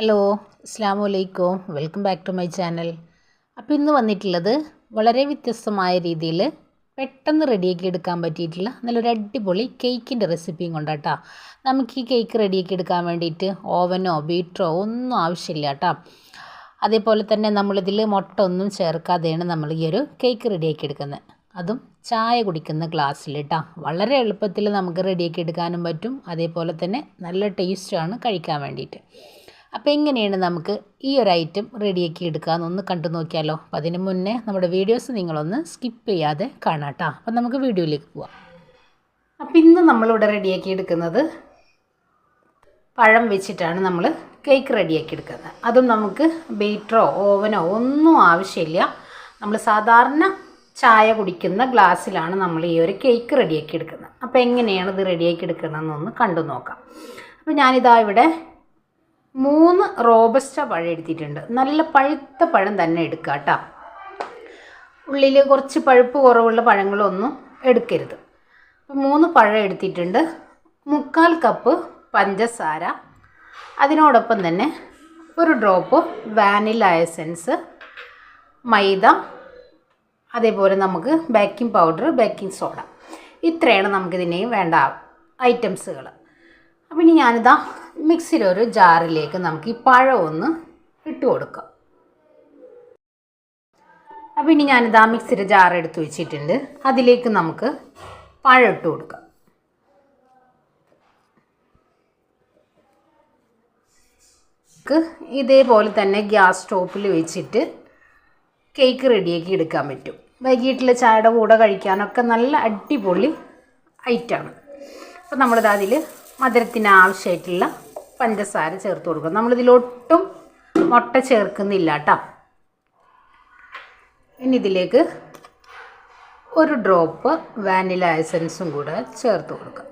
Hello അസ്സാം വലൈക്കും welcome back to my channel. അപ്പോൾ ഇന്ന് വന്നിട്ടുള്ളത് വളരെ വ്യത്യസ്തമായ രീതിയിൽ പെട്ടെന്ന് റെഡിയാക്കി എടുക്കാൻ പറ്റിയിട്ടുള്ള നല്ലൊരു അടിപൊളി കേക്കിന്റെ റെസിപ്പിയും കൊണ്ടാട്ടോ നമുക്ക് ഈ കേക്ക് റെഡിയാക്കി എടുക്കാൻ വേണ്ടിയിട്ട് ഓവനോ ബീറ്ററോ ഒന്നും ആവശ്യമില്ല കേട്ടോ അതേപോലെ തന്നെ നമ്മളിതിൽ മുട്ട ഒന്നും ചേർക്കാതെയാണ് നമ്മൾ ഈ ഒരു കേക്ക് റെഡിയാക്കി എടുക്കുന്നത് അതും ചായ കുടിക്കുന്ന ഗ്ലാസ്സിൽ കേട്ടോ വളരെ എളുപ്പത്തിൽ നമുക്ക് റെഡിയാക്കി എടുക്കാനും പറ്റും. അതേപോലെ തന്നെ നല്ല ടേസ്റ്റാണ് കഴിക്കാൻ വേണ്ടിയിട്ട്. അപ്പോൾ എങ്ങനെയാണ് നമുക്ക് ഈ ഒരു ഐറ്റം റെഡിയാക്കി എടുക്കാമെന്നൊന്ന് കണ്ടു നോക്കിയാലോ? അപ്പോൾ അതിന് മുന്നേ നമ്മുടെ വീഡിയോസ് നിങ്ങളൊന്ന് സ്കിപ്പ് ചെയ്യാതെ കാണാം കേട്ടോ അപ്പോൾ നമുക്ക് വീഡിയോയിലേക്ക് പോവാം. അപ്പോൾ ഇന്ന് നമ്മളിവിടെ റെഡിയാക്കി എടുക്കുന്നത് പഴം വെച്ചിട്ടാണ് നമ്മൾ കേക്ക് റെഡിയാക്കി എടുക്കുന്നത്. അതും നമുക്ക് ബീറ്ററോ ഓവനോ ഒന്നും ആവശ്യമില്ല. നമ്മൾ സാധാരണ ചായ കുടിക്കുന്ന ഗ്ലാസ്സിലാണ് നമ്മൾ ഈ ഒരു കേക്ക് റെഡിയാക്കി എടുക്കുന്നത്. അപ്പോൾ എങ്ങനെയാണ് ഇത് റെഡിയാക്കി എടുക്കുന്നതെന്നൊന്ന് കണ്ടു നോക്കാം. അപ്പോൾ ഞാനിതാ ഇവിടെ മൂന്ന് റോബസ്റ്റ പഴം എടുത്തിട്ടുണ്ട്. നല്ല പഴുത്ത പഴം തന്നെ എടുക്കുക കേട്ടോ. ഉള്ളിൽ കുറച്ച് പഴുപ്പ് കുറവുള്ള പഴങ്ങളൊന്നും എടുക്കരുത്. മൂന്ന് പഴം എടുത്തിട്ടുണ്ട്. മുക്കാൽ കപ്പ് പഞ്ചസാര. അതിനോടൊപ്പം തന്നെ ഒരു ഡ്രോപ്പ് വാനില എസൻസ് മൈദ അതേപോലെ നമുക്ക് ബേക്കിംഗ് പൗഡർ ബേക്കിംഗ് സോഡ ഇത്രയാണ് നമുക്കിതിനെയും വേണ്ട ഐറ്റംസുകൾ അപ്പോൾ ഇനി ഞാനിതാ മിക്സിയിലൊരു ജാറിലേക്ക് നമുക്ക് ഈ പഴം ഒന്ന് ഇട്ട് കൊടുക്കാം. അപ്പോൾ ഇനി ഞാനിതാ മിക്സിയുടെ ജാർ എടുത്ത് വെച്ചിട്ടുണ്ട്. അതിലേക്ക് നമുക്ക് പഴം ഇട്ട് കൊടുക്കാം. ഇതേപോലെ തന്നെ ഗ്യാസ് സ്റ്റോപ്പിൽ വെച്ചിട്ട് കേക്ക് റെഡിയാക്കി എടുക്കാൻ പറ്റും. വൈകിട്ടിലെ ചായയുടെ കൂടെ കഴിക്കാനൊക്കെ നല്ല അടിപൊളി ഐറ്റമാണ്. അപ്പോൾ നമ്മളിത് അതിൽ മധുരത്തിന് ആവശ്യമായിട്ടുള്ള പഞ്ചസാര ചേർത്ത് കൊടുക്കുക നമ്മളിതിലൊട്ടും മുട്ട ചേർക്കുന്നില്ല കേട്ടോ ഇനി ഇതിലേക്ക് ഒരു ഡ്രോപ്പ് വാനില എസൻസും കൂടെ ചേർത്ത് കൊടുക്കുക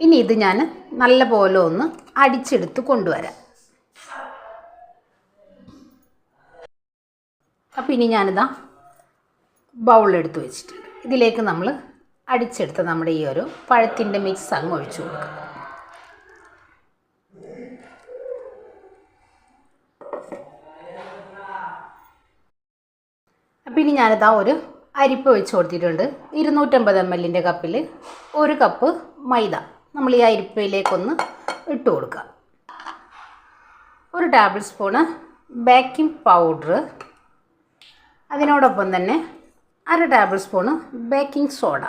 ഇനി ഇത് ഞാൻ നല്ല പോലെ ഒന്ന് അടിച്ചെടുത്ത് കൊണ്ടുവരാം. അപ്പോൾ ഇനി ഞാനിതാ ബൗളെടുത്ത് വെച്ചിട്ടുണ്ട്. ഇതിലേക്ക് നമ്മൾ അടിച്ചെടുത്ത നമ്മുടെ ഈ ഒരു പഴത്തിന്റെ മിക്സ് അങ്ങ് ഒഴിച്ചു കൊടുക്കുക അപ്പം ഇനി ഞാനിതാ ഒരു അരിപ്പ് വെച്ച് കൊടുത്തിട്ടുണ്ട്. ഇരുന്നൂറ്റമ്പത് എം എല്ലിന്റെ കപ്പിൽ ഒരു കപ്പ് മൈദ. നമ്മൾ ഈ അരിപ്പയിലേക്കൊന്ന് ഇട്ട് കൊടുക്കുക ഒരു ടേബിൾ സ്പൂണ് ബേക്കിംഗ് പൗഡർ അതിനോടൊപ്പം തന്നെ അര ടേബിൾ സ്പൂണ് ബേക്കിംഗ് സോഡ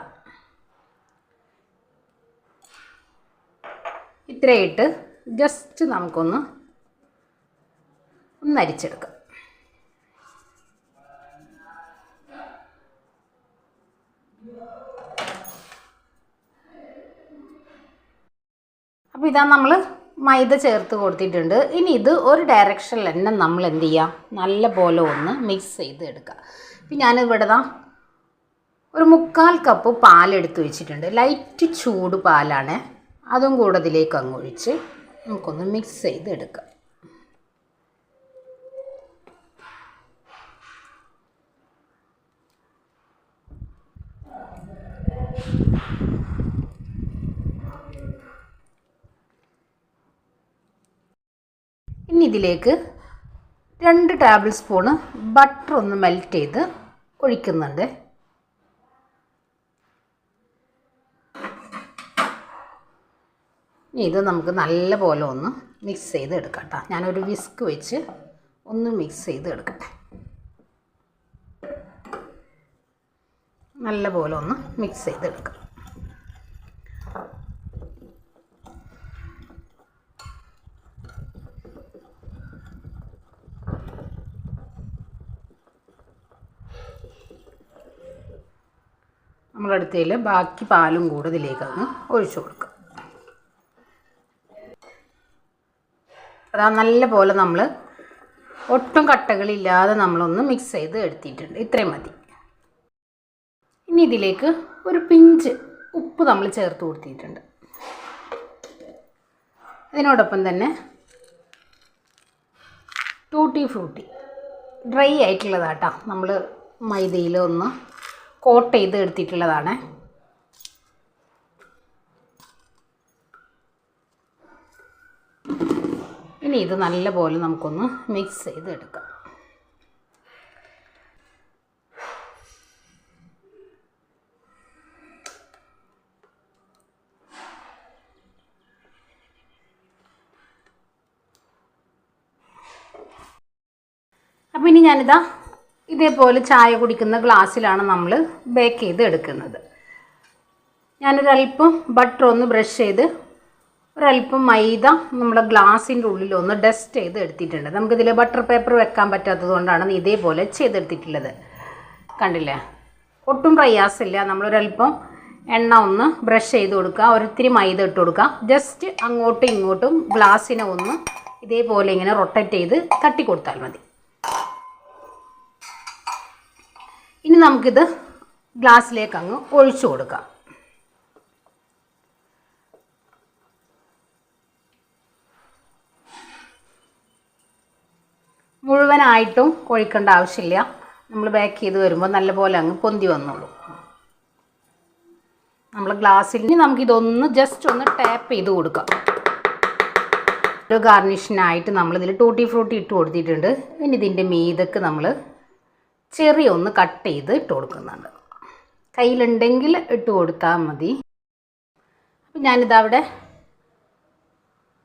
ഇത്രയിട്ട് ജസ്റ്റ് നമുക്കൊന്ന് ഒന്ന് അരിച്ചെടുക്കാം. അപ്പോൾ ഇതാ നമ്മൾ മൈദ ചേർത്ത് കൊടുത്തിട്ടുണ്ട്. ഇനി ഇത് ഒരു ഡയറക്ഷനിൽ തന്നെ നമ്മൾ എന്ത് ചെയ്യുക നല്ല പോലെ ഒന്ന് മിക്സ് ചെയ്ത് എടുക്കുക. ഇപ്പം ഞാനിവിടെ താ ഒരു മുക്കാൽ കപ്പ് പാലെടുത്ത് വെച്ചിട്ടുണ്ട്. ലൈറ്റ് ചൂട് പാലാണ്. അതും കൂടെ അങ്ങ് ഒഴിച്ച് നമുക്കൊന്ന് മിക്സ് ചെയ്ത് എടുക്കാം ഇനി ഇതിലേക്ക് രണ്ട് ടേബിൾ സ്പൂണ് ബട്ടർ ഒന്ന് മെൽറ്റ് ചെയ്ത് ഒഴിക്കുന്നുണ്ട്. ഇനി ഇത് നമുക്ക് നല്ല പോലെ ഒന്ന് മിക്സ് ചെയ്ത് എടുക്കാം കേട്ടോ ഞാനൊരു വിസ്ക് വെച്ച് ഒന്ന് മിക്സ് ചെയ്ത് എടുക്കട്ടെ. നല്ല പോലെ ഒന്ന് മിക്സ് ചെയ്ത് എടുക്കാം. നമ്മളടുത്തേൽ ബാക്കി പാലും കൂടെ ഇതിലേക്ക് അങ്ങ് ഒഴിച്ചു കൊടുക്കുക അതാ നല്ല പോലെ നമ്മൾ ഒട്ടും കട്ടകളില്ലാതെ നമ്മളൊന്ന് മിക്സ് ചെയ്ത് എടുത്തിട്ടുണ്ട്. ഇത്രയും മതി. ഇനി ഇതിലേക്ക് ഒരു പിഞ്ച് ഉപ്പ് നമ്മൾ ചേർത്ത് കൊടുത്തിട്ടുണ്ട്. അതിനോടൊപ്പം തന്നെ ടൂട്ടി ഫ്രൂട്ടി ഡ്രൈ ആയിട്ടുള്ളതാട്ടോ നമ്മൾ മൈദയിൽ ഒന്ന് കോട്ട് ചെയ്ത് എടുത്തിട്ടുള്ളതാണ്. ഇനി ഇത് നല്ലപോലെ നമുക്കൊന്ന് മിക്സ് ചെയ്ത് എടുക്കാം അപ്പം ഇനി ഞാനിതാ ഇതേപോലെ ചായ കുടിക്കുന്ന ഗ്ലാസ്സിലാണ് നമ്മൾ ബേക്ക് ചെയ്ത് എടുക്കുന്നത് ഞാനൊരല്പം ബട്ടർ ഒന്ന് ബ്രഷ് ചെയ്ത് ഒരല്പം മൈദ നമ്മുടെ ഗ്ലാസിന്റെ ഉള്ളിൽ ഒന്ന് ഡസ്റ്റ് ചെയ്ത് എടുത്തിട്ടുണ്ട്. നമുക്കിതിൽ ബട്ടർ പേപ്പർ വെക്കാൻ പറ്റാത്തത് കൊണ്ടാണ് ഇതേപോലെ ചെയ്തെടുത്തിട്ടുള്ളത്. കണ്ടില്ലേ? ഒട്ടും പ്രയാസമില്ല. നമ്മളൊരല്പം എണ്ണ ഒന്ന് ബ്രഷ് ചെയ്ത് കൊടുക്കുക. ഒരിത്തിരി മൈദ ഇട്ട് കൊടുക്കുക. ജസ്റ്റ് അങ്ങോട്ടും ഇങ്ങോട്ടും ഗ്ലാസ്സിനെ ഒന്ന് ഇതേപോലെ ഇങ്ങനെ റൊട്ടേറ്റ് ചെയ്ത് തട്ടി കൊടുത്താൽ മതി. ഇനി നമുക്കിത് ഗ്ലാസ്സിലേക്ക് അങ്ങ് ഒഴിച്ചു കൊടുക്കാം. മുഴുവനായിട്ടും ഒഴിക്കേണ്ട ആവശ്യമില്ല. നമ്മൾ ബാക്ക് ചെയ്ത് വരുമ്പോൾ നല്ലപോലെ അങ്ങ് പൊന്തി വന്നോളൂ. നമ്മൾ ഗ്ലാസ്സിൽ നമുക്കിതൊന്ന് ജസ്റ്റ് ഒന്ന് ടാപ്പ് ചെയ്ത് കൊടുക്കാം. ഒരു ഗാർണിഷിനായിട്ട് നമ്മളിതിൽ ടൂട്ടി ഫ്രൂട്ടി ഇട്ട് കൊടുത്തിട്ടുണ്ട്. ഇനി ഇതിന്റെ മീതക്ക് നമ്മൾ ചെറിയ ഒന്ന് കട്ട് ചെയ്ത് ഇട്ട് കൊടുക്കുന്നുണ്ട്. കയ്യിലുണ്ടെങ്കിൽ ഇട്ട് കൊടുത്താൽ മതി. അപ്പം ഞാനിതവിടെ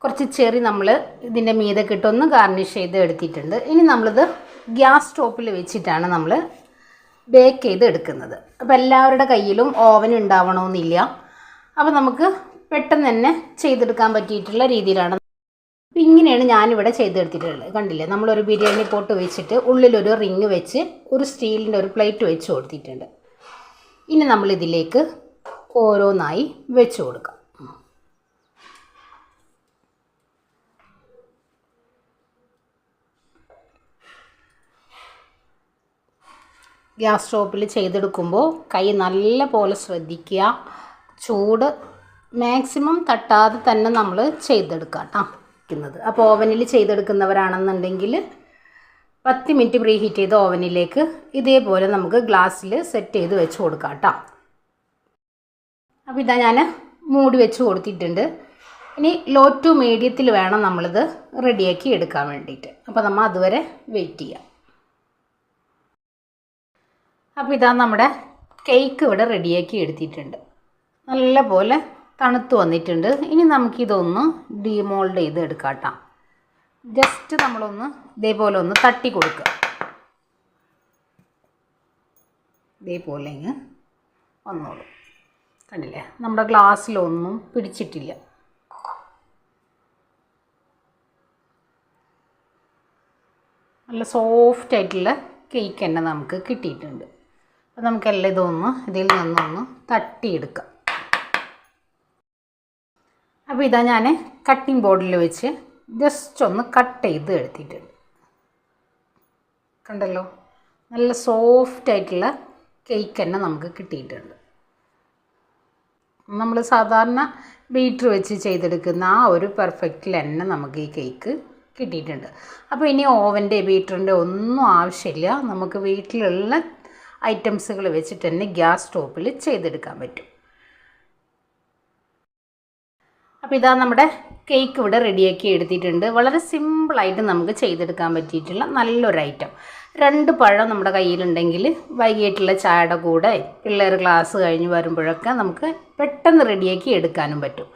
കുറച്ച് ചെറി നമ്മൾ ഇതിന്റെ മീതെ കിട്ടൊന്ന് ഗാർണിഷ് ചെയ്ത് എടുത്തിട്ടുണ്ട്. ഇനി നമ്മളിത് ഗ്യാസ് സ്റ്റോപ്പിൽ വെച്ചിട്ടാണ് നമ്മൾ ബേക്ക് ചെയ്ത് എടുക്കുന്നത്. അപ്പോൾ എല്ലാവരുടെ കയ്യിലും ഓവൻ ഉണ്ടാവണമെന്നില്ല അപ്പോൾ നമുക്ക് പെട്ടെന്ന് തന്നെ ചെയ്തെടുക്കാൻ പറ്റിയിട്ടുള്ള രീതിയിലാണ്. അപ്പോൾ ഇങ്ങനെയാണ് ഞാനിവിടെ ചെയ്തെടുത്തിട്ടുള്ളത്. കണ്ടില്ലേ? നമ്മളൊരു ബിരിയാണി പോട്ട് വെച്ചിട്ട് ഉള്ളിലൊരു റിങ് വെച്ച് ഒരു സ്റ്റീലിന്റെ ഒരു പ്ലേറ്റ് വെച്ച് കൊടുത്തിട്ടുണ്ട്. ഇനി നമ്മളിതിലേക്ക് ഓരോന്നായി വെച്ച് കൊടുക്കാം. ഗ്യാസ് സ്റ്റോപ്പിൽ ചെയ്തെടുക്കുമ്പോൾ കൈ നല്ല പോലെ ശ്രദ്ധിക്കുക. ചൂട് മാക്സിമം തട്ടാതെ തന്നെ നമ്മൾ ചെയ്തെടുക്കാം കേട്ടോ. അപ്പോൾ ഓവനിൽ ചെയ്തെടുക്കുന്നവരാണെന്നുണ്ടെങ്കിൽ പത്ത് മിനിറ്റ് പ്രീ ഹീറ്റ് ചെയ്ത് ഓവനിലേക്ക് ഇതേപോലെ നമുക്ക് ഗ്ലാസ്സിൽ സെറ്റ് ചെയ്ത് വെച്ച് കൊടുക്കാം കേട്ടോ. അപ്പോൾ ഇതാ ഞാൻ മൂടി വെച്ച് കൊടുത്തിട്ടുണ്ട്. ഇനി ലോ ടു മീഡിയത്തിൽ വേണം നമ്മളിത് റെഡിയാക്കി എടുക്കാൻ വേണ്ടിയിട്ട്. അപ്പോൾ നമ്മൾ അതുവരെ വെയിറ്റ് ചെയ്യാം. അപ്പോൾ ഇതാ നമ്മുടെ കേക്ക് ഇവിടെ റെഡിയാക്കി എടുത്തിട്ടുണ്ട്. നല്ല പോലെ തണുത്ത് വന്നിട്ടുണ്ട്. ഇനി നമുക്കിതൊന്ന് ഡീമോൾഡ് ചെയ്ത് എടുക്കാം ജസ്റ്റ് നമ്മളൊന്ന് ഇതേപോലെ ഒന്ന് തട്ടി കൊടുക്കുക ഇതേപോലെ ഇങ്ങ് വന്നോളൂ. കണ്ടില്ലേ? നമ്മുടെ ഗ്ലാസ്സിലൊന്നും പിടിച്ചിട്ടില്ല. നല്ല സോഫ്റ്റ് ആയിട്ടുള്ള കേക്ക് തന്നെ നമുക്ക് കിട്ടിയിട്ടുണ്ട്. അപ്പോൾ നമുക്കെല്ലാം ഇതൊന്ന് ഇതിൽ നിന്നൊന്ന് തട്ടിയെടുക്കാം. അപ്പോൾ ഇതാ ഞാൻ കട്ടിംഗ് ബോർഡിൽ വെച്ച് ജസ്റ്റ് ഒന്ന് കട്ട് ചെയ്ത് എടുത്തിട്ടുണ്ട്. കണ്ടല്ലോ? നല്ല സോഫ്റ്റ് ആയിട്ടുള്ള കേക്ക് തന്നെ നമുക്ക് കിട്ടിയിട്ടുണ്ട്. നമ്മൾ സാധാരണ ബീറ്റർ വെച്ച് ചെയ്തെടുക്കുന്ന ആ ഒരു പെർഫെക്റ്റിൽ തന്നെ നമുക്ക് ഈ കേക്ക് കിട്ടിയിട്ടുണ്ട്. അപ്പോൾ ഇനി ഓവന്റെ ബീറ്ററിന്റെ ഒന്നും ആവശ്യമില്ല. നമുക്ക് വീട്ടിലുള്ള ഐറ്റംസുകൾ വെച്ചിട്ട് തന്നെ ഗ്യാസ് സ്റ്റോപ്പിൽ ചെയ്തെടുക്കാൻ പറ്റും. അപ്പോൾ ഇതാ നമ്മുടെ കേക്ക് ഇവിടെ റെഡിയാക്കി എടുത്തിട്ടുണ്ട്. വളരെ സിമ്പിളായിട്ട് നമുക്ക് ചെയ്തെടുക്കാൻ പറ്റിയിട്ടുള്ള നല്ലൊരു ഐറ്റം. രണ്ട് പഴം നമ്മുടെ കയ്യിലുണ്ടെങ്കിൽ വൈകിട്ടുള്ള ചായയുടെ കൂടെ പിള്ളേർ ക്ലാസ് കഴിഞ്ഞ് വരുമ്പോഴൊക്കെ നമുക്ക് പെട്ടെന്ന് റെഡിയാക്കി എടുക്കാനും പറ്റും.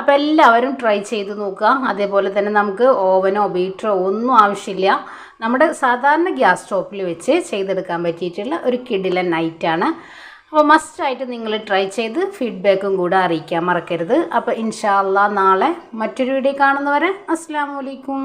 അപ്പോൾ എല്ലാവരും ട്രൈ ചെയ്ത് നോക്കുക. അതേപോലെ തന്നെ നമുക്ക് ഓവനോ ബീറ്ററോ ഒന്നും ആവശ്യമില്ല. നമ്മുടെ സാധാരണ ഗ്യാസ് സ്റ്റോപ്പിൽ വെച്ച് ചെയ്തെടുക്കാൻ പറ്റിയിട്ടുള്ള ഒരു കിടിലൻ നൈറ്റാണ് അപ്പോൾ മസ്റ്റായിട്ട് നിങ്ങൾ ട്രൈ ചെയ്ത് ഫീഡ്ബാക്കും കൂടെ അറിയിക്കാൻ മറക്കരുത്. അപ്പോൾ ഇൻഷാല്ല നാളെ മറ്റൊരു വീഡിയോ കാണുന്നവരെ അസ്സാം വലൈക്കും